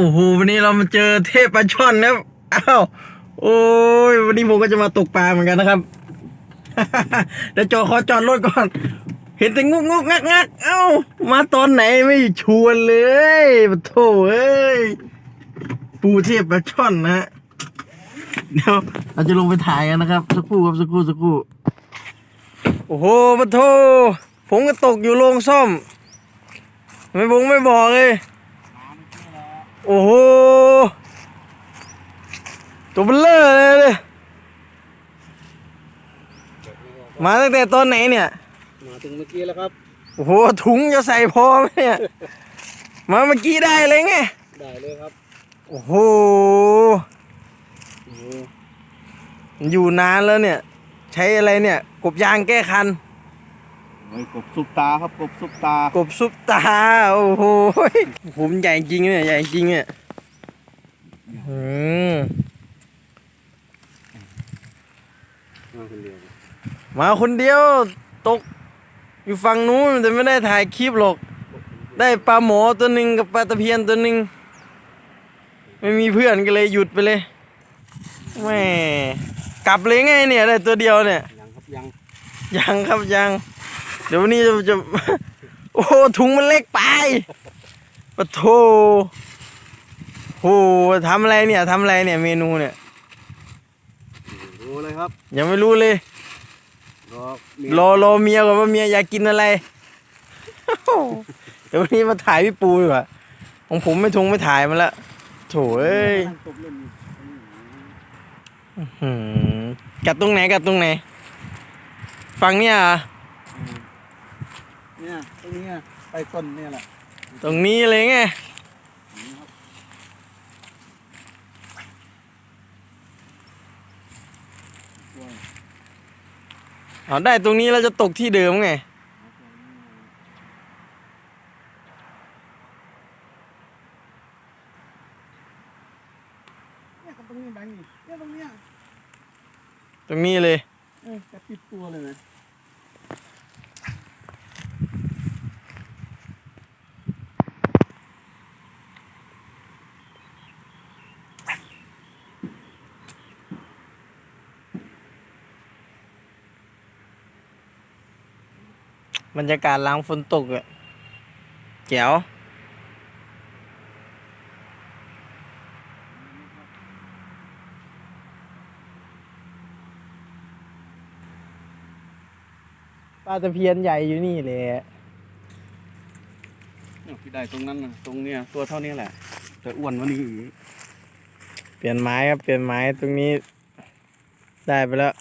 โอ้โหวันนี้เรามาเจอเทพปลาช่อนนะครับอ้าวโอ้ยวันนี้ผมก็จะมาตกปลาเหมือนกันนะครับเดี๋ยวจอขอจอดรถก่อน เห็นแต่งุกงุกงักงักเอ้ามาตอนไหนไม่ชวนเลยปะโถเอ้ยปูเทพปลาช่อนนะฮะเดี๋ยวเราจะลงไปถ่ายกันนะครับสักครู่ครับสักครู่สักครู่โอ้โหปะโถผมก็ตกอยู่โรงซ่อม ไม่บงไม่บอกเลย โอ้โห ตัวเบลเลอร์เลยเลย มาตั้งแต่ตอนไหนเนี่ย มาถึงเมื่อกี้แล้วครับ โอ้โห ถุงจะใส่พอไหมเนี่ย มาเมื่อกี้ได้เลยไง ได้เลยครับ โอ้โหโอ้โหอยู่นานแล้วเนี่ย ใช้อะไรเนี่ย กบยางแก้คัน เฮ้ยกบซุปตาครับกบซุปตากบซุปตา โอ้โหผมใหญ่จริงเนี่ยใหญ่จริงเนี่ยอืมมาคนเดียวมาคนเดียวตก อยู่ฝั่งนู้นแต่ไม่ได้ถ่ายคลิปหรอก ได้ปลาหมอตัวหนึ่งกับปลาตะเพียนตัวหนึ่งไม่มีเพื่อนก็เลยหยุดไปเลยแม่กลับเลยไงเนี่ยได้ตัวเดียวเนี่ยยังครับยังยังครับยัง เดี๋ยววันนี้จะจะ โอ้โหถุงมันเล็กไปปะโถโหทำอะไรเนี่ยทำอะไรเนี่ยเมนูเนี่ย รู้เลยครับยังไม่รู้เลย รอเมียรอรอเมียก่อนว่าเมียอยากกินอะไร เดี๋ยววันนี้มาถ่ายพี่ปูดีกว่าของผมไม่ทงไม่ถ่ายมันละโถเอ้ยนั่งตบเล่นอยู่อืมหืมกัดตรงไหนกัดตรงไหนฟังเนี่ยเหรอ เนี่ยตรงนี้อะไปต้นเนี่ยแหละตรงนี้เลยไงนี่ครับกล้วยอ๋อได้ตรงนี้เราจะตกที่เดิมไงเนี่ยก็ตรงนี้แบงค์นี่เนี่ยตรงเนี้ยตรงนี้เลยเออจะปิดตัวเลยนะ บรรยากาศหล้างฝนตกอะแจ๋วปลาตะเพียนใหญ่อยู่นี่เลยเนี่ยพี่ได้ตรงนั้นนะตรงเนี้ยตัวเท่านี้แหละ แต่อ้วนกวันนี้อีก เปลี่ยนไม้ครับ เปลี่ยนไม้ตรงนี้ ได้ไปแล้ว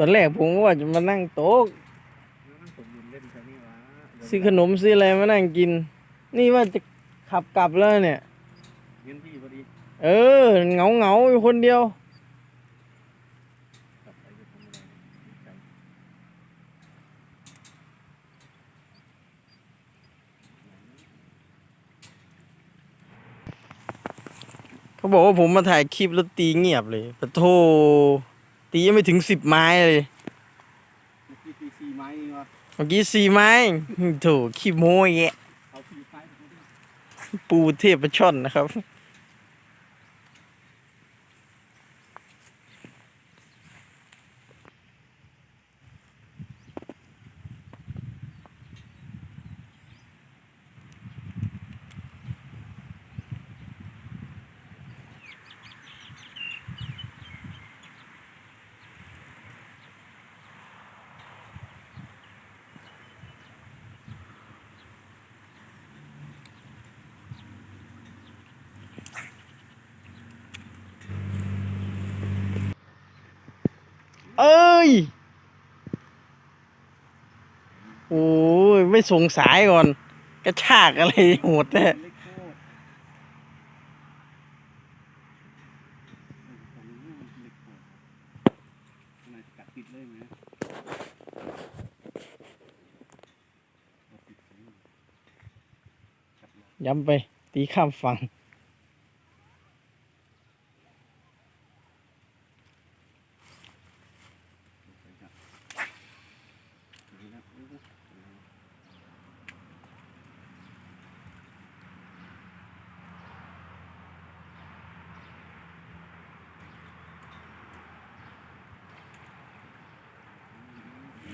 ตอนแรกผมก็ว่าจะมานั่งโต๊ะซื้อขนมซื้ออะไรมานั่งกิน นี่ว่าจะขับกลับแล้วเนี่ยเออเหงาเหงาอยู่คนเดียวเขาบอกว่าผมมาถ่ายคลิปแล้วตีเงียบเลยปะโท ตียังไม่ถึงสิบไม้เลยเมื่อกี้ตีสี่ไม้เองวะเมื่อกี้สี่ไม้โถขี้โม้ยแยะเอาสี่ไม้ไปดิปูเทพช่อนนะครับ เอ้ย โอ้ย ไม่สงสายก่อน กระชากอะไรโหดแท้เล็กโคตรตรง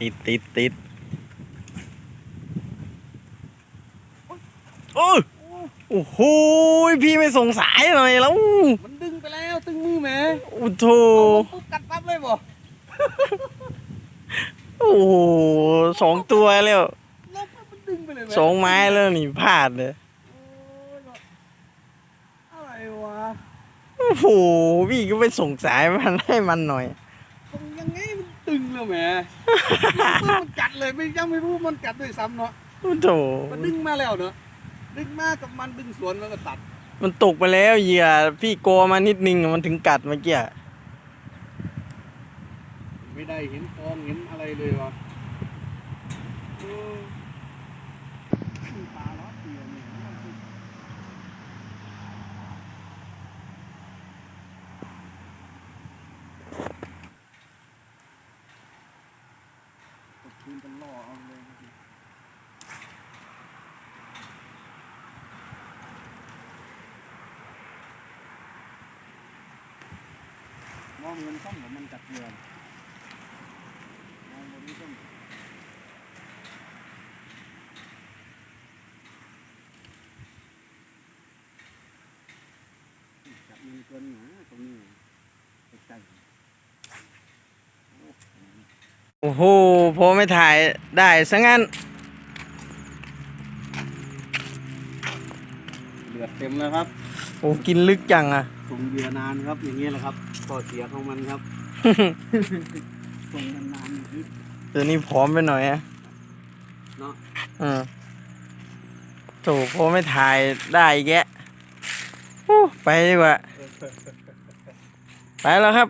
ติดติดติดโอ้ยโอ้โหพี่ไม่สงสัยหน่อยแล้ว มันดึงไปแล้วตึงมือแหมโอ้โถเอาลงปุ๊บกัดปั๊บเลยบ่โอ้โหสองตัวแล้วลงปุ๊บมันดึงไปเลยแหมสองไม้แล้วนี่พลาดเลยโอ้ยอะไรวะ โอ้โหพี่ก็ไปสงสัยมันให้มันหน่อย ตรงยังไงมัน ตึงแล้วแหมปุ๊บมันกัดเลยไม่ยังไม่รู้มันกัดด้วยซ้ำเนาะโอ้โถมันดึงมาแล้วเนาะดึงมากับมันดึงสวนแล้วก็ตัด มันตกไปแล้วเหยื่อพี่โกมานิดนึงมันถึงกัดเมื่อกี้ไม่ได้เห็นฟองเห็นอะไรเลยวะเออมีปลาล้อเตียเนี่ยตกคืนกันล่อเอาเลย มองเงินซ่อมกับมันกัดเงินมองบนนี้ซ่อมจับมือเกินหนาตรงนี้ใกล้โอ้โหพอไม่ถ่ายได้ซะงั้นๆเลือดเต็มแล้วครับ โอ้กินลึกจังอะ ส่งเหยื่อนานครับ อย่างนี้แหละครับก็เสียของมันครับส่งนานๆอย่างนี้ตัวนี้พร้อมไปหน่อยอะเนาะอืมโถพอไม่ถ่ายได้อีกแกะโอ้ไปดีกว่า ไปแล้วครับ